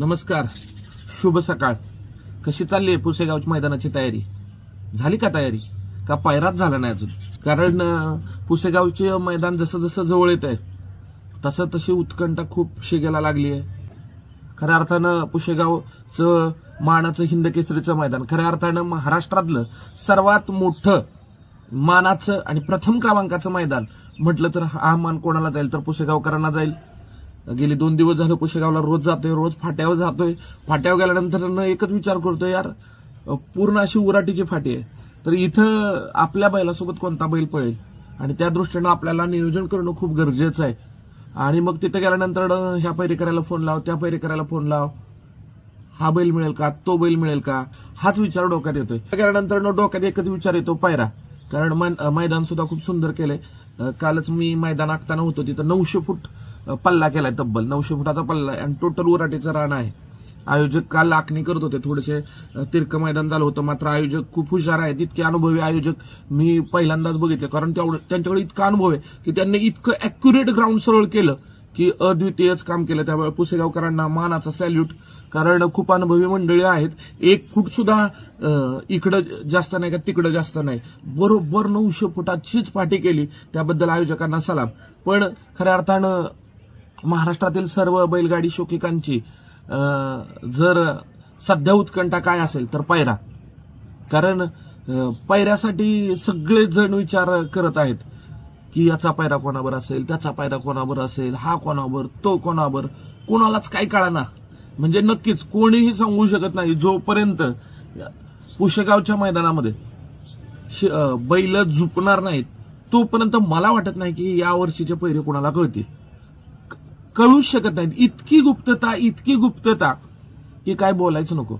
नमस्कार. शुभ सकाळ. कशी चालली आहे पुसेगावची मैदानाची तयारी? झाली का तयारी? का पायराच झाला नाही अजून? कारण पुसेगावचे मैदान जसं जसं जवळ येत आहे तसं तशी उत्कंठा खूप शिगेला लागली आहे. खऱ्या अर्थानं पुसेगावचं मानाचं हिंद केसरीचं मैदान खऱ्या अर्थानं महाराष्ट्रातलं सर्वात मोठं मानाचं आणि प्रथम क्रमांकाचं मैदान म्हटलं तर हा मान कोणाला जाईल? तर पुसेगावकरांना जाईल. गेले दोन दिवस झालं पुशेगावला रोज जातोय रोज फाट्यावर जातोय. फाट्यावर गेल्यानंतर एकच विचार करतोय यार पूर्ण अशी उराटीची फाटी आहे. तर इथं आपल्या बैलासोबत कोणता बैल पळेल? आणि त्या दृष्टीनं आपल्याला नियोजन करणं खूप गरजेचं आहे. आणि मग तिथं गेल्यानंतर ह्या पैरी करायला फोन लाव त्या पैरी करायला फोन लाव. हा बैल मिळेल का? तो बैल मिळेल का? हाच विचार डोक्यात येतोय. गेल्यानंतर न डोक्यात एकच विचार येतो पायरा. कारण मै- मैदान सुद्धा खूप सुंदर केलंय. कालच मी मैदान आखताना होतो तिथं नऊशे फूट पल्ला केलाय तब्बल. नऊशे फुटाचा पल्ला आहे. आणि टोटल उराटीचं रान आहे. आयोजक काल आखणी करत होते. थोडेसे तिरकं मैदान झालं होतं. मात्र आयोजक खूप हुशार आहेत. इतके अनुभवी आयोजक मी पहिल्यांदाच बघितले. कारण तेवढं त्यांच्याकडे इतका अनुभव आहे की त्यांनी इतकं अॅक्युरेट ग्राउंड सरळ केलं की अद्वितीयच काम केलं. त्यामुळे पुसेगावकरांना मानाचा सॅल्यूट कारण खूप अनुभवी मंडळी आहेत. एक फूट सुद्धा इकडं जास्त नाही का तिकडं जास्त नाही. बरोबर नऊशे फुटाचीच पाठी केली. त्याबद्दल आयोजकांना सलाम. पण खऱ्या अर्थानं महाराष्ट्रातील सर्व बैलगाडी शोकिकांची जर सध्या उत्कंठा काय असेल तर पायरा कारण पायऱ्यासाठी सगळेच जण विचार करत आहेत की याचा पायरा कोणावर असेल त्याचा पायरा कोणावर असेल हा कोणावर तो कोणावर कोणालाच काय कळाना. म्हणजे नक्कीच कोणीही सांगू शकत नाही जोपर्यंत पुशेगावच्या मैदानामध्ये श- बैल झुपणार नाहीत तोपर्यंत मला वाटत नाही की या वर्षीचे पैरे कोणाला कळतील. कळूच शकत नाहीत. इतकी गुप्तता इतकी गुप्तता की काय बोलायचं नको.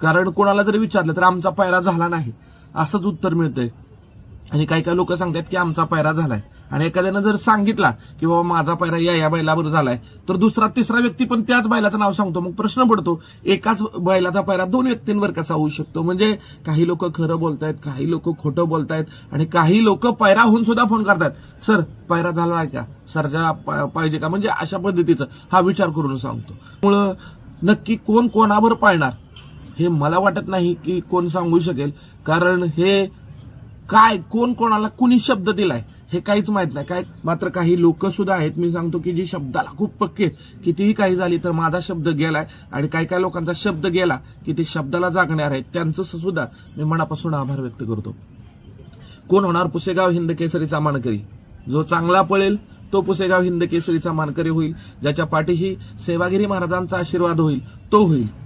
कारण कोणाला जरी विचारलं तर आमचा पायरा झाला नाही. असंच उत्तर मिळतंय. आणि काही काही लोक सांगतात की आमचा पायरा झालाय. आणि एखाद्यानं जर सांगितला की बाबा माझा पायरा या या बैलावर झालाय तर दुसरा तिसरा व्यक्ती पण त्याच बैलाचं नाव सांगतो. मग प्रश्न पडतो एकाच बैलाचा पायरा दोन व्यक्तींवर कसा होऊ शकतो? म्हणजे काही लोक खरं बोलतायत काही लोक खोटं बोलतायत आणि काही लोक पायरा होऊन सुद्धा फोन करतायत सर पायरा झाला आहे का सरजा पाहिजे का? म्हणजे अशा पद्धतीचं हा विचार करून सांगतो. मुळं नक्की कोण कोणावर पाळणार? हे मला वाटत नाही की कोण सांगू शकेल. कारण हे काय कोण कोणाला कुणी शब्द दिलाय हे काहीच माहीत नाही. काय मात्र काही लोक सुद्धा आहेत मी सांगतो की जी शब्दाला खूप पक्के कितीही काही झाली तर माझा शब्द गेलाय आणि काही काही लोकांचा शब्द गेला की ते शब्दाला जागणार आहेत. त्यांचं सुद्धा मी मनापासून आभार व्यक्त करतो. कोण होणार? पुसेगाव हिंद केसरीचा मानकरी. जो चांगला पळेल तो पुसेगाव हिंद केसरीचा मानकरी होईल. ज्याच्या पाठीशी सेवागिरी महाराजांचा आशीर्वाद होईल तो होईल.